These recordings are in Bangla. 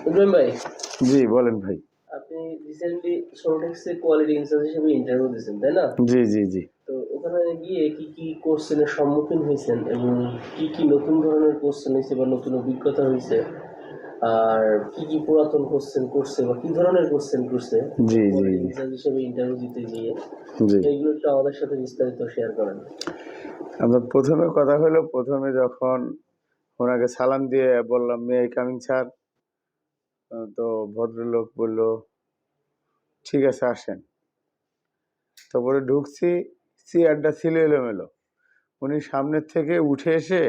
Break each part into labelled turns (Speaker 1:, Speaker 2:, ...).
Speaker 1: ইব্রাহিম ভাই
Speaker 2: জি বলেন ভাই।
Speaker 1: আপনি রিসেন্টলি কোয়ালিটি ইনচার্জ হিসেবে ইন্টারভিউ দিয়েছেন তাই না?
Speaker 2: জি জি জি।
Speaker 1: তো ওখানে গিয়ে কি কি কোশ্চেনের সম্মুখীন হয়েছেন এবং কি কি নতুন ধরনের কোশ্চেন হয়েছে বা নতুন অভিজ্ঞতা হয়েছে? আর কি কি পুরাতন কোশ্চেন করছে বা কি ধরনের কোশ্চেন করছে?
Speaker 2: জি জি
Speaker 1: ইনচার্জ হিসেবে ইন্টারভিউ দিতে গিয়ে
Speaker 2: জি।
Speaker 1: এইগুলো একটু আমাদের সাথে বিস্তারিত শেয়ার করেন।
Speaker 2: আমরা প্রথমে কথা হলো প্রথমে যখন ওনাকে সালাম দিয়ে বললাম মে কামিং স্যার তো ভদ্রলোক বলল, ঠিক আছে, আসেন। তারপরে ঢুকছি, চেয়ারটা ছিল এলোমেলো। উনি সামনের থেকে উঠে এসে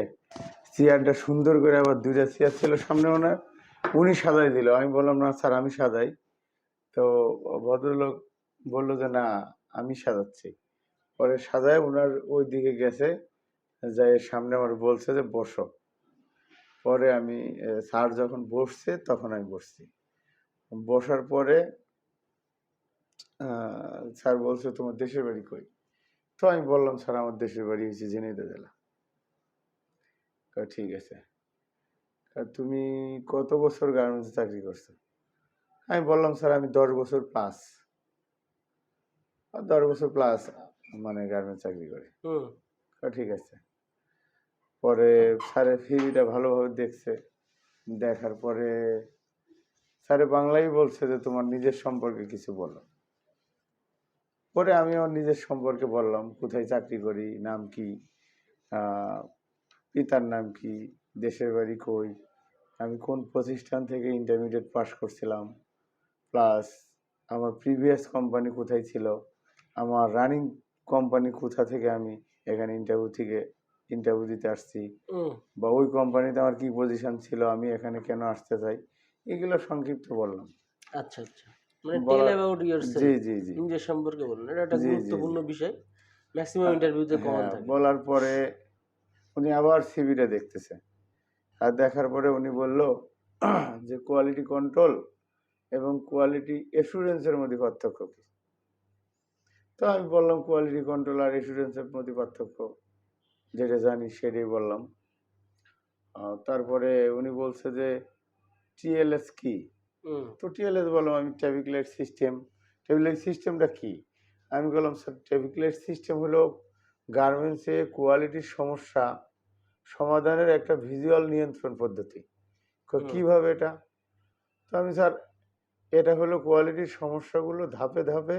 Speaker 2: চেয়ারটা সুন্দর করে আবার দুইটা চেয়ার ছিল সামনে ওনার, উনি সাজাই দিল। আমি বললাম, না, স্যার, আমি সাজাই। তো ভদ্রলোক বলল যে, না, আমি সাজাচ্ছি। পরে সাজায় ওনার ওই দিকে গেছে, যাই সামনে আমার বলছে যে, বসো। পরে আমি স্যার যখন বসছে তখন আমি বসছি। বসার পরে স্যার বলছে তোমার দেশের বাড়ি কই? তো আমি বললাম স্যার আমার দেশের বাড়ি হয়েছে ঝিনাইদহ জেলা। ঠিক আছে। তুমি কত বছর গার্মেন্টসে চাকরি করছ? আমি বললাম স্যার আমি দশ বছর প্লাস। দশ বছর প্লাস মানে গার্মেন্টস চাকরি করি। ঠিক আছে। পরে স্যারের ফিরিটা ভালোভাবে দেখছে। দেখার পরে স্যারে বাংলাই বলছে যে, তোমার নিজের সম্পর্কে কিছু বলো। পরে আমি আমার নিজের সম্পর্কে বললাম, কোথায় চাকরি করি, নাম কি? পিতার নাম কি? দেশের বাড়ি কই? আমি কোন প্রতিষ্ঠান থেকে ইন্টারমিডিয়েট পাস করছিলাম? প্লাস আমার প্রিভিয়াস কোম্পানি কোথায় ছিল? আমার রানিং কোম্পানি কোথা থেকে আমি এখানে ইন্টারভিউ থেকে ইন্টারভিউ দিতে আসছি। বা ওই কোম্পানিতে আমার কি পজিশন ছিল আমি এখানে কেন আসতে চাই এগুলো সংক্ষিপ্ত বললাম।
Speaker 1: আচ্ছা আচ্ছা। মানে টেল অ্যাবাউট ইয়োর
Speaker 2: জি জি জি।
Speaker 1: নিজের সম্পর্কে বলুন। এটা একটা
Speaker 2: জি, জি,
Speaker 1: গুরুত্বপূর্ণ বিষয়। ম্যাক্সিমাম ইন্টারভিউতে কমন থাকে।
Speaker 2: বলার পরে উনি আবার সিভিটা দেখতেছে। আর দেখার পরে উনি বলল যে কোয়ালিটি কন্ট্রোল এবং কোয়ালিটি এসুরেন্সের মধ্যে পার্থক্য কি? তো আমি বললাম কোয়ালিটি কন্ট্রোল আর এসুরেন্সের মধ্যে পার্থক্য যেটা জানি সেটাই বললাম। তারপরে উনি বলছে যে টিএলএস কি? তো টিএলএস বললাম আমি traffic light system traffic light সিস্টেমটা কি? আমি বললাম স্যার ট্রাফিক লাইট সিস্টেম হলো গার্মেন্টসে কোয়ালিটির সমস্যা সমাধানের একটা ভিজুয়াল নিয়ন্ত্রণ পদ্ধতি। কীভাবে এটা? তো আমি স্যার এটা হলো কোয়ালিটির সমস্যাগুলো ধাপে ধাপে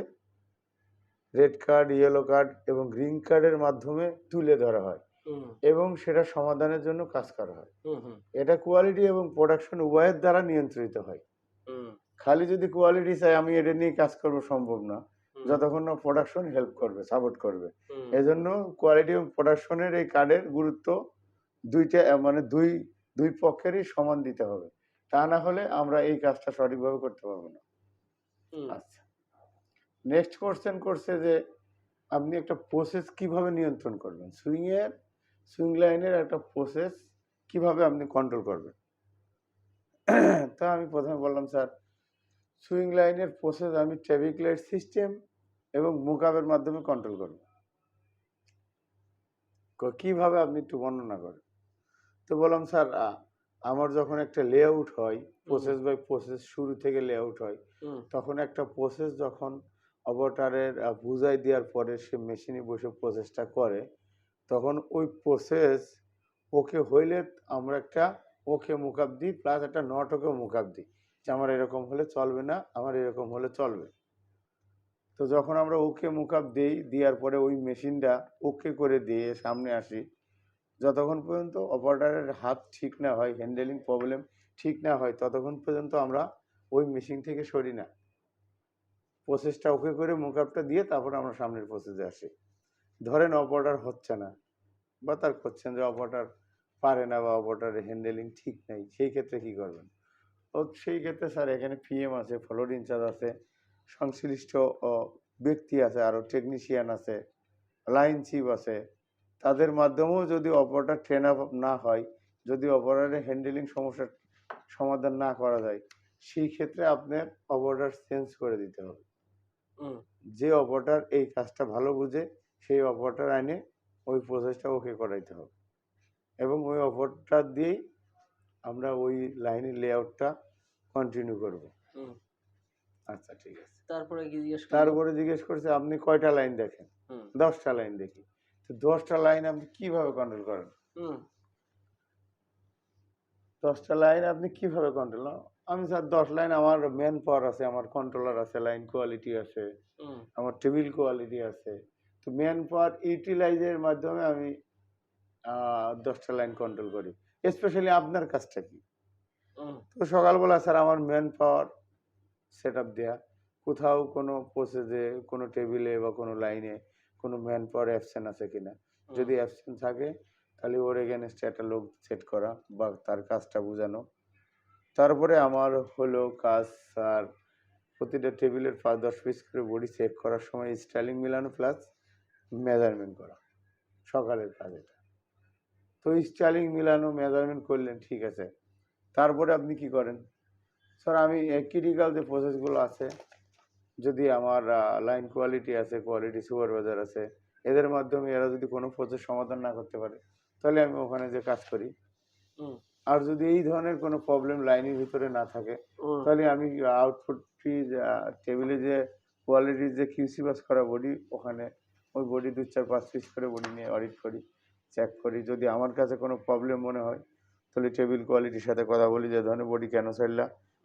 Speaker 2: রেড কার্ড ইয়েলো কার্ড এবং গ্রিন কার্ডের মাধ্যমে তুলে ধরা হয় এবং সেটা সমাধানের জন্য কাজ করা হয়। এটা কোয়ালিটি এবং প্রোডাকশন উভয়ের দ্বারা নিয়ন্ত্রিত হয়। খালি যদি কোয়ালিটি চাই আমি এটা নিয়ে কাজ করব সম্ভব না। যতক্ষণ না প্রোডাকশন হেল্প করবে সাপোর্ট করবে। এজন্য কোয়ালিটি এবং প্রোডাকশনের এই কার্ডের গুরুত্ব দুইটা মানে দুই দুই পক্ষেরই সমান দিতে হবে। তা না হলে আমরা এই কাজটা সঠিকভাবে করতে পারব না। আচ্ছা। নেক্সট কোশ্চেন করছে যে আপনি একটা প্রসেস কীভাবে নিয়ন্ত্রণ করবেন? সুইংয়ের সুইং লাইনের একটা প্রসেস কীভাবে আপনি কন্ট্রোল করবেন? তা আমি প্রথমে বললাম স্যার সুইং লাইনের প্রসেস আমি ট্রাফিক লাইট সিস্টেম এবং মুকাবের মাধ্যমে কন্ট্রোল করব। কীভাবে আপনি একটু বর্ণনা করেন? তো বললাম স্যার আমার যখন একটা লেআউট হয় প্রসেস বাই প্রসেস শুরু থেকে লেআউট হয় তখন একটা প্রসেস যখন অবটারের বুঝাই দেওয়ার পরে সে মেশিনে বসে প্রসেসটা করে, তখন ওই প্রসেস ওকে হইলে আমরা একটা ওকে মুকাব দিই প্লাস একটা নট ওকে মুকাব দিই যে আমার এরকম হলে চলবে না, আমার এরকম হলে চলবে। তো যখন আমরা ওকে মুকাব দিই দেওয়ার পরে ওই মেশিনটা ওকে করে দিয়ে সামনে আসি, যতক্ষণ পর্যন্ত অপারেটারের হাত ঠিক না হয় হ্যান্ডেলিং প্রবলেম ঠিক না হয়, ততক্ষণ পর্যন্ত আমরা ওই মেশিন থেকে সরি না। প্রসেসটা ওকে করে মুকআপটা দিয়ে তারপর আমরা সামনের প্রসেসে আসি। ধরেন অপারেটার হচ্ছে না বা তার করছেন যে অপারেটার পারে না বা অপারেটারের হ্যান্ডেলিং ঠিক নেই, সেই ক্ষেত্রে কি করবেন? ও সেই ক্ষেত্রে স্যার এখানে পিএম আছে ফ্লোর ইনচার্জ আছে, সংশ্লিষ্ট ব্যক্তি আছে আরও টেকনিশিয়ান আছে লাইন চিফ আছে, তাদের মাধ্যমেও যদি অপারেটার ট্রেন আপ না হয়, যদি অপারেটারের হ্যান্ডেলিং সমস্যার সমাধান না করা যায়, সেই ক্ষেত্রে আপনার অপারেটার চেঞ্জ করে দিতে হবে। যে অপারেটার এই কাজটা ভালো বুঝে সেই অপারেটার আইনে ওই প্রসেসটা ওকে করাইতে হবে। এবং ওই অপারেটার দিয়েই আমরা ওই লাইনের লেআউটটা কন্টিনিউ করব। আচ্ছা ঠিক আছে।
Speaker 1: তারপরে জিজ্ঞেস?
Speaker 2: তারপরে জিজ্ঞেস করছে আপনি কয়টা লাইন দেখেন? দশটা লাইন দেখি। তো দশটা লাইন আপনি কীভাবে কন্ট্রোল করেন?
Speaker 1: হুম।
Speaker 2: দশটা লাইন আপনি কীভাবে কন্ট্রোল আমি স্যার দশ লাইন আমার ম্যান পাওয়ার আছে আমার কন্ট্রোলার আছে লাইন কোয়ালিটি আছে আমার টেবিল কোয়ালিটি আছে। তো ম্যান পাওয়ার ইউটিলাইজের মাধ্যমে আমি আহ, দশটা লাইন কন্ট্রোল করি। স্পেশালি আপনার কাজটা কি? তো সকালবেলা স্যার আমার ম্যান পাওয়ার সেট আপ দেওয়া কোথাও কোনো প্রসেসে কোনো টেবিলে বা কোনো লাইনে কোনো ম্যান পাওয়ার অ্যাবসেন্ট আছে কিনা। যদি অ্যাবসেন্ট থাকে তাহলে ওর এগেনস্টে একটা লোক সেট করা বা তার কাজটা বোঝানো। তারপরে আমার হলো কাজ আর প্রতিটা টেবিলের পাঁচ দশ পিস করে বডি চেক করার সময় স্টাইলিং মিলানো প্লাস মেজারমেন্ট করা। সকালের কাজ এটা। তো স্টাইলিং মিলানো মেজারমেন্ট করলেন, ঠিক আছে। তারপরে আপনি কি করেন? স্যার আমি ক্রিটিক্যাল যে প্রসেসগুলো আছে, যদি আমার লাইন কোয়ালিটি আছে কোয়ালিটি সুপারভাইজার আছে, এদের মাধ্যমে এরা যদি কোনো প্রসেস সমাধান না করতে পারে, তাহলে আমি ওখানে যে কাজ করি।
Speaker 1: হুম।
Speaker 2: আর যদি এই ধরনের কোনো প্রবলেম লাইনের ভিতরে না থাকে তাহলে আমি আউটপুট টেবিলে যে কোয়ালিটির যে কিউসি বাস করা বডি ওখানে ওই বডি দু চার পাঁচ পিস করে বডি নিয়ে অডিট করি চেক করি। যদি আমার কাছে কোনো প্রবলেম মনে হয় তাহলে টেবিল কোয়ালিটির সাথে কথা বলি যে ধরনের বডি কেন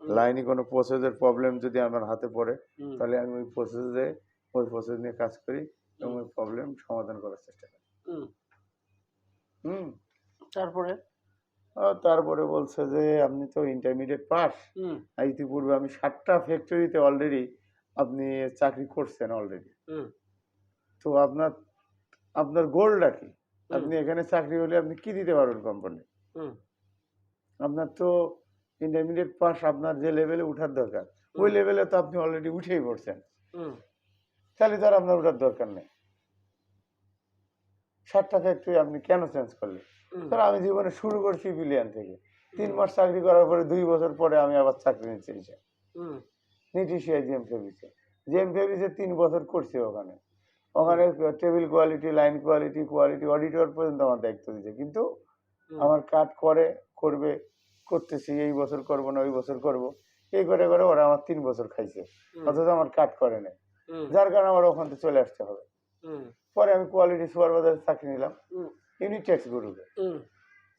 Speaker 1: হুম,
Speaker 2: লাইনে কোনো প্রসেসের প্রবলেম যদি আমার হাতে পড়ে তাহলে আমি ওই প্রসেসে ওই প্রসেস নিয়ে কাজ করি এবং ওই প্রবলেম সমাধান করার চেষ্টা করি।
Speaker 1: হুম। তারপরে?
Speaker 2: তারপরে বলছে যে আপনি তো ইন্টারমিডিয়েট পাস ইতিপূর্বে আমি সাতটা ফ্যাক্টরিতে অলরেডি আপনি চাকরি করছেন অলরেডি
Speaker 1: হুম।
Speaker 2: তো আপনার আপনার গোলটা কি? আপনি এখানে চাকরি হলে আপনি কি দিতে পারবেন কোম্পানি
Speaker 1: হুম।
Speaker 2: আপনার তো ইন্টারমিডিয়েট পাস আপনার যে লেভেলে উঠার দরকার ওই লেভেলে তো আপনি অলরেডি উঠেই পড়ছেন। তাহলে তো আর আপনার ওঠার দরকার নেই। সাতটা ফ্যাক্টরি আপনি কেন চেঞ্জ করলেন? স্যার আমি জীবনে শুরু করছি বিলিয়ন থেকে। তিন মাস চাকরি করার পরে দুই বছর পরে আমি আবার চাকরি নিচ্ছি এসে নিটিশিয়া জিএম ফেব্রিক্সে জিএম ফেব্রিক্সে তিন বছর করছি ওখানে। ওখানে table quality line quality quality auditor পর্যন্ত আমার দায়িত্ব দিচ্ছে কিন্তু আমার কাট করে করবে করতেছি এই বছর করব না ওই বছর করব। এই করে করে ওরা আমার তিন বছর খাইছে। অথচ আমার কাট করে নাই। যার কারণে আমার ওখান থেকে চলে আসতে হবে। পরে আমি কোয়ালিটি সুপারভাইজার চাকরি নিলাম।
Speaker 1: হুম,
Speaker 2: ইউনিটেক্স গ্রুপে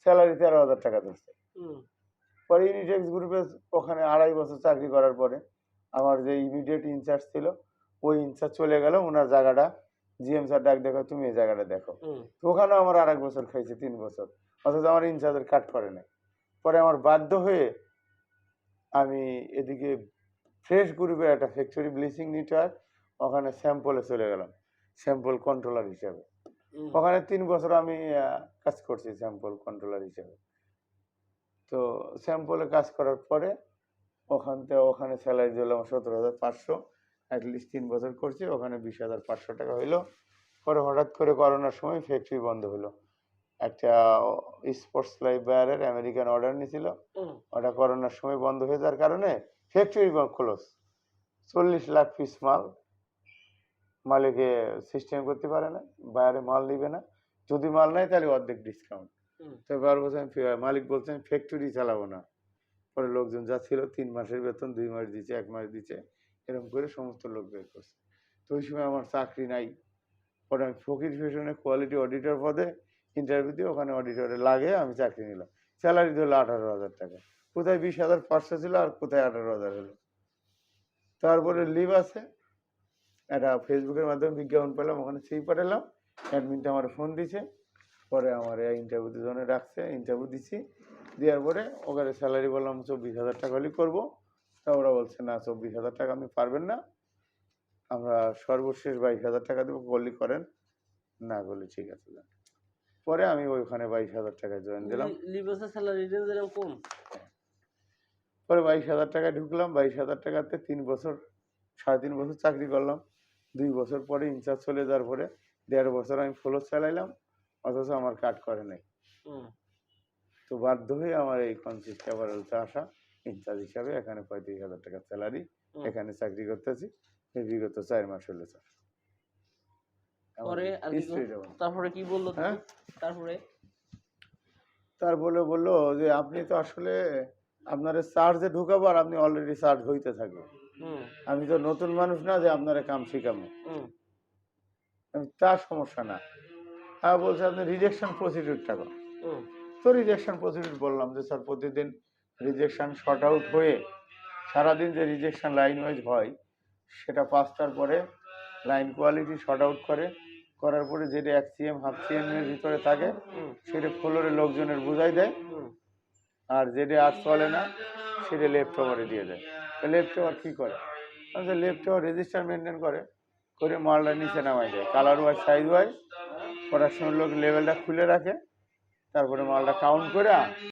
Speaker 2: স্যালারি তেরো হাজার টাকা ধরছে।
Speaker 1: হুম,
Speaker 2: পরে ইউনিটেক্স গ্রুপে ওখানে আড়াই বছর চাকরি করার পরে আমার যে ইমিডিয়েট ইনচার্জ ছিল ওই ইনচার্জ চলে গেল ওনার জায়গাটা জিএম স্যার ডাক দেখো তুমি এই জায়গাটা দেখো। তো ওখানেও আমার আর এক বছর খাইছে তিন বছর। অথচ আমার ইনচার্জের কাট করে নাই। পরে আমার বাধ্য হয়ে আমি এদিকে ফ্রেশ গ্রুপে একটা ফ্যাক্টরি ব্লিচিং নেটওয়ার্ক ওখানে স্যাম্পলে চলে গেলাম। স্যাম্পল কন্ট্রোলার হিসাবে। ওখানে তিন বছর আমি কাজ করছি স্যাম্পল কন্ট্রোলার হিসেবে। তো স্যাম্পলে কাজ করার পরে ওখান থেকে ওখানে স্যালারি দিলাম সতেরো হাজার পাঁচশো। অ্যাটলিস্ট তিন বছর করছি ওখানে বিশ হাজার পাঁচশো টাকা হইল। পরে হঠাৎ করে করোনার সময় ফ্যাক্টরি বন্ধ হলো একটা স্পোর্টস লাইফ বায়ারের আমেরিকান অর্ডার নিয়েছিল ওটা করোনার সময় বন্ধ হয়ে যাওয়ার কারণে ফ্যাক্টরি ক্লোজ চল্লিশ লাখ পিস মাল মালিকে সিস্টেম করতে পারে না বাইরে মাল নিবে না। যদি মাল নেয় তাহলে অর্ধেক ডিসকাউন্ট তো এবার বলছেন মালিক বলছেন ফ্যাক্টরি চালাবো না। পরে লোকজন যা ছিল তিন মাসের বেতন দুই মাস দিচ্ছে এক মাস দিচ্ছে এরকম করে সমস্ত লোক বের করছে। তো ওই সময় আমার চাকরি নাই। পরে আমি ফকির ফ্যাশনে কোয়ালিটি অডিটর পদে ইন্টারভিউ দিয়ে ওখানে অডিটরে লাগে আমি চাকরি নিলাম। স্যালারি ধরলো আঠারো হাজার টাকা। কোথায় বিশ হাজার পাঁচশো ছিল আর কোথায় আঠারো হাজার হলো? তারপরে লিভ আছে। একটা ফেসবুকের মাধ্যমে বিজ্ঞাপন পেলাম ওখানে সেই পাঠালাম। অ্যাডমিনটা আমার ফোন দিছে। পরে আমার ইন্টারভিউ দুজনে রাখছে ইন্টারভিউ দিছি। দেওয়ার পরে ওখানে স্যালারি বললাম চব্বিশ হাজার টাকা হলেই করব। তা ওরা বলছে না চব্বিশ হাজার টাকা আপনি পারবেন না। আমরা সর্বশেষ বাইশ হাজার টাকা দেবো করলি করেন। না করলে ঠিক আছে যান। পরে আমি ওইখানে বাইশ হাজার টাকা জয়েন দিলাম।
Speaker 1: কম।
Speaker 2: পরে বাইশ হাজার টাকা ঢুকলাম। বাইশ হাজার টাকাতে তিন বছর সাড়ে তিন বছর চাকরি করলাম। দুই বছর পরে ইনচার্জ চলে যাওয়ার পরে দেড় বছর আমি ফ্লোর চালাইলাম অথচ আমার কাট করে নাই। তো বাধ্য হয়ে আমার এই কনসিস্ট আবার হচ্ছে আসা ইনচার্জ হিসাবে এখানে পঁয়ত্রিশ হাজার টাকা স্যালারি এখানে চাকরি করতেছি এই বিগত চার মাস হলো স্যার
Speaker 1: পরে। তারপরে কি বলল
Speaker 2: হ্যাঁ?
Speaker 1: তারপরে?
Speaker 2: তারপরে বলল যে আপনি তো আসলে আপনার চার্জে ঢুকাবো আর আপনি অলরেডি চার্জ হইতে থাকবে
Speaker 1: হুম
Speaker 2: আমি তো নতুন মানুষ না যে আপনারা কাম শিখাবো। তার সমস্যা না। আর বলছে আপনি রিজেকশন প্রসিডিউরটা
Speaker 1: হুম।
Speaker 2: তো রিজেকশন প্রসিডিউর বললাম যে স্যার প্রতিদিন রিজেকশন শর্ট আউট হয়ে সারাদিন যে রিজেকশন লাইন ওয়াইজ হয় সেটা পাঁচটার পরে লাইন কোয়ালিটি শর্ট আউট করে। করার পরে যেটা এক সিএম হাফ সিএম এর ভিতরে থাকে সেটা ফ্লোরে লোকজনের বুঝাই দেয়। আর যেটা আর চলে না সেটা লেফট ওভারে দিয়ে দেয়। লেফট ওভার কী করে? লেফট ওভার রেজিস্টার মেনটেন করে করে মালটা নিচে নামাই দেয়। কালার ওয়াইজ সাইজ ওয়াইজ করার সময় লোক লেভেলটা খুলে রাখে, তারপরে মালটা কাউন্ট করে